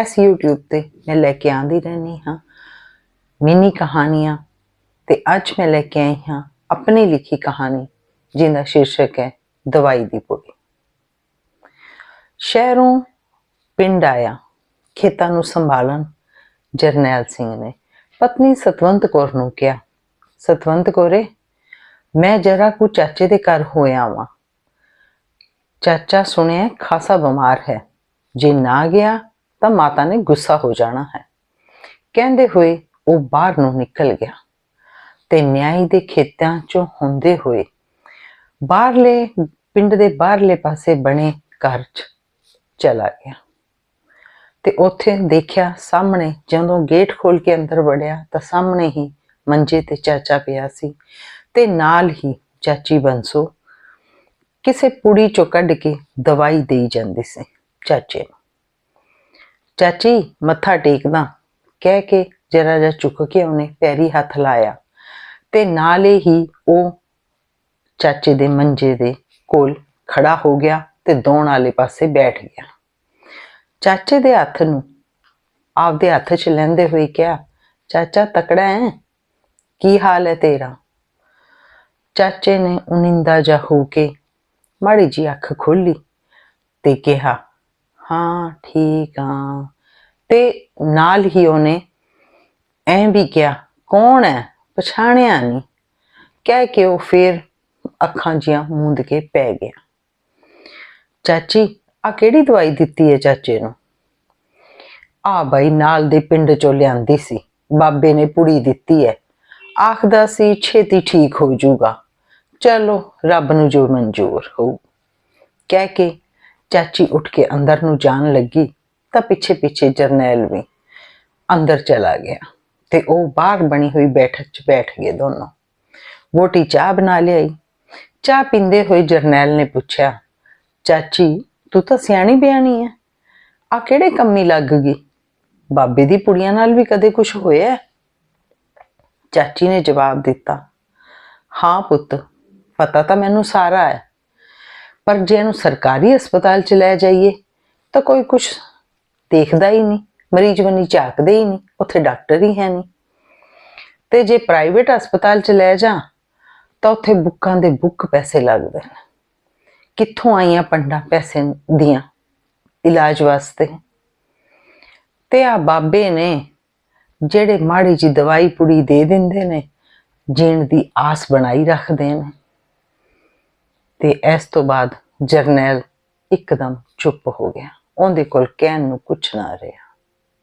ਇਸ YouTube ਤੇ ਮੈਂ ਲੈ ਕੇ ਆਂਦੀ ਰਹਿੰਦੀ ਹਾਂ ਮਿੰਨੀ ਕਹਾਣੀਆਂ ਤੇ ਅੱਜ ਮੈਂ ਲੈ ਕੇ ਆਈ ਹਾਂ ਆਪਣੀ ਲਿਖੀ ਕਹਾਣੀ, ਜਿਹਦਾ ਸ਼ੀਰਸ਼ਕ ਹੈ ਦਵਾਈ ਦੀ ਪੁੜੀ। ਸ਼ਹਿਰੋਂ ਪਿੰਡ ਆਇਆ, ਖੇਤਾਂ ਨੂੰ ਸੰਭਾਲਣ ਜਰਨੈਲ ਸਿੰਘ ਨੇ। ਪਤਨੀ ਸਤਵੰਤ ਕੌਰ ਨੂੰ ਕਿਹਾ, ਸਤਵੰਤ ਕੌਰੇ, ਮੈਂ ਜਰਾ ਕੁ ਚਾਚੇ ਦੇ ਘਰ ਹੋਇਆ ਵਾਂ। ਚਾਚਾ ਸੁਣਿਆ ਖਾਸਾ ਬਿਮਾਰ ਹੈ। ਜੇ ਨਾ ਗਿਆ ਤਾਂ ਮਾਤਾ ਨੇ ਗੁੱਸਾ ਹੋ ਜਾਣਾ ਹੈ। ਕਹਿੰਦੇ ਹੋਏ ਉਹ ਬਾਹਰ ਨੂੰ ਨਿਕਲ ਗਿਆ ਤੇ ਨਿਆਈ ਦੇ ਖੇਤਾਂ ਚੋਂ ਹੁੰਦੇ ਹੋਏ ਬਾਹਰਲੇ, ਪਿੰਡ ਦੇ ਬਾਹਰਲੇ ਪਾਸੇ ਬਣੇ ਘਰ 'ਚ ਚਲਾ ਗਿਆ। ਤੇ ਉੱਥੇ ਦੇਖਿਆ ਸਾਹਮਣੇ ਜਦੋਂ ਗੇਟ ਖੋਲ ਕੇ ਅੰਦਰ ਵੜਿਆ ਤਾਂ ਸਾਹਮਣੇ ਹੀ ਮੰਜੇ ਤੇ ਚਾਚਾ ਪਿਆ ਸੀ ਤੇ ਨਾਲ ਹੀ ਚਾਚੀ ਬੰਸੋ ਕਿਸੇ ਪੁੜੀ ਚੋਂ ਕੱਢ ਕੇ ਦਵਾਈ ਦੇਈ ਜਾਂਦੀ ਸੀ ਚਾਚੇ ਨੂੰ। ਚਾਚੀ, ਮੱਥਾ ਟੇਕਦਾ। ਕਹਿ ਕੇ ਜਰਾ ਜਿਹਾ ਚੁੱਕ ਕੇ ਉਹਨੇ ਪੈਰੀ ਹੱਥ ਲਾਇਆ। ਤੇ ਨਾਲੇ ਹੀ ਉਹ ਚਾਚੇ ਦੇ ਮੰਜੇ ਦੇ ਕੋਲ ਖੜਾ ਹੋ ਗਿਆ ਤੇ ਦੌਣ ਵਾਲੇ ਪਾਸੇ ਬੈਠ ਗਿਆ। ਚਾਚੇ ਦੇ ਹੱਥ ਨੂੰ ਆਪਦੇ ਹੱਥ 'ਚ ਲੈਂਦੇ ਹੋਏ ਕਿਹਾ, ਚਾਚਾ, ਤਕੜਾ ਹੈ? ਕੀ ਹਾਲ ਹੈ ਤੇਰਾ? ਚਾਚੇ ਨੇ ਉਨਿੰਦਾ ਜਾ ਹੋ ਕੇ ਮਾੜੀ ਜੀ ਅੱਖ ਖੋਲੀ ਤੇ ਕਿਹਾ ਹਾਂ, ਠੀਕ ਹਾਂ ਤੇ ਨਾਲ ਹੀ ਉਹਨੇ ਐਂ ਵੀ ਕਿਹਾ, ਕੌਣ ਹੈ ਪਛਾਣਿਆ ਨਹੀਂ ਕਹਿ ਕੇ ਉਹ ਫੇਰ ਅੱਖਾਂ ਜੀਆਂ ਮੂੰਦ ਕੇ ਪੈ ਗਿਆ। ਚਾਚੀ ਆ ਕਿਹੜੀ ਦਵਾਈ ਦਿੱਤੀ ਹੈ ਚਾਚੇ ਨੂੰ? ਆ ਬਾਈ ਨਾਲ ਦੇ ਪਿੰਡ ਚੋਂ ਲਿਆਂਦੀ ਸੀ। ਬਾਬੇ ਨੇ ਪੁੜੀ ਦਿੱਤੀ ਹੈ ਆਖਦਾ ਸੀ ਛੇਤੀ ਠੀਕ ਹੋ ਜਾਊਗਾ ਚਲੋ, ਰੱਬ ਨੂੰ ਜੋ ਮਨਜ਼ੂਰ ਹੋਊ। ਕਹਿ ਕੇ ਚਾਚੀ ਉੱਠ ਕੇ ਅੰਦਰ ਨੂੰ ਜਾਣ ਲੱਗੀ ਤਾਂ ਪਿੱਛੇ ਪਿੱਛੇ ਜਰਨੈਲ ਵੀ ਅੰਦਰ ਚਲਾ ਗਿਆ ਤੇ ਉਹ ਬਾਹਰ ਬਣੀ ਹੋਈ ਬੈਠਕ 'ਚ ਬੈਠ ਗਏ ਦੋਨੋਂ। ਵੋਟੀ ਚਾਹ ਬਣਾ ਲਿਆਈ। ਚਾਹ ਪੀਂਦੇ ਹੋਏ ਜਰਨੈਲ ਨੇ ਪੁੱਛਿਆ, ਚਾਚੀ, ਤੂੰ ਤਾਂ ਸਿਆਣੀ ਬਿਆਣੀ ਹੈ ਆ ਕਿਹੜੇ ਕੰਮੀ ਲੱਗ ਗਈ? ਬਾਬੇ ਦੀ ਪੁੜੀਆਂ ਨਾਲ ਵੀ ਕਦੇ ਕੁਝ ਹੋਇਆ ਚਾਚੀ ਨੇ ਜਵਾਬ ਦਿੱਤਾ, ਹਾਂ ਪੁੱਤ, ਪਤਾ ਤਾਂ ਮੈਨੂੰ ਸਾਰਾ ਹੈ ਪਰ ਜੇ ਇਹਨੂੰ ਸਰਕਾਰੀ ਹਸਪਤਾਲ ਚ ਲੈ ਜਾਈਏ, ਤਾਂ ਕੋਈ ਕੁਝ ਦੇਖਦਾ ਹੀ ਨਹੀਂ, ਮਰੀਜ਼ ਬਣੀ ਝਾਕਦੇ ਹੀ ਨਹੀਂ, ਉੱਥੇ ਡਾਕਟਰ ਹੀ ਹੈ ਨਹੀਂ। ਤੇ ਜੇ ਪ੍ਰਾਈਵੇਟ ਹਸਪਤਾਲ ਚ ਲੈ ਜਾ, ਤਾਂ ਉੱਥੇ ਬੁੱਕਾਂ ਦੇ ਬੁੱਕ ਪੈਸੇ ਲੱਗਦੇ ਨੇ। ਕਿੱਥੋਂ ਆਈਆਂ ਪੰਡਾ ਪੈਸੇ ਦੀਆਂ ਇਲਾਜ ਵਾਸਤੇ? ਤੇ ਆ ਬਾਬੇ ਨੇ ਜਿਹੜੇ ਮਾੜੀ ਜੀ ਦਵਾਈ ਪੁੜੀ ਦੇ ਦਿੰਦੇ ਨੇ, ਜੀਣ ਦੀ ਆਸ ਬਣਾਈ ਰੱਖਦੇ ਨੇ। ਤੇ ਇਸ ਤੋਂ ਬਾਅਦ ਜਰਨੈਲ ਇੱਕਦਮ ਚੁੱਪ ਹੋ ਗਿਆ। ਉਹਦੇ ਕੋਲ ਕਹਿਣ ਨੂੰ ਕੁਝ ਨਾ ਰਿਹਾ।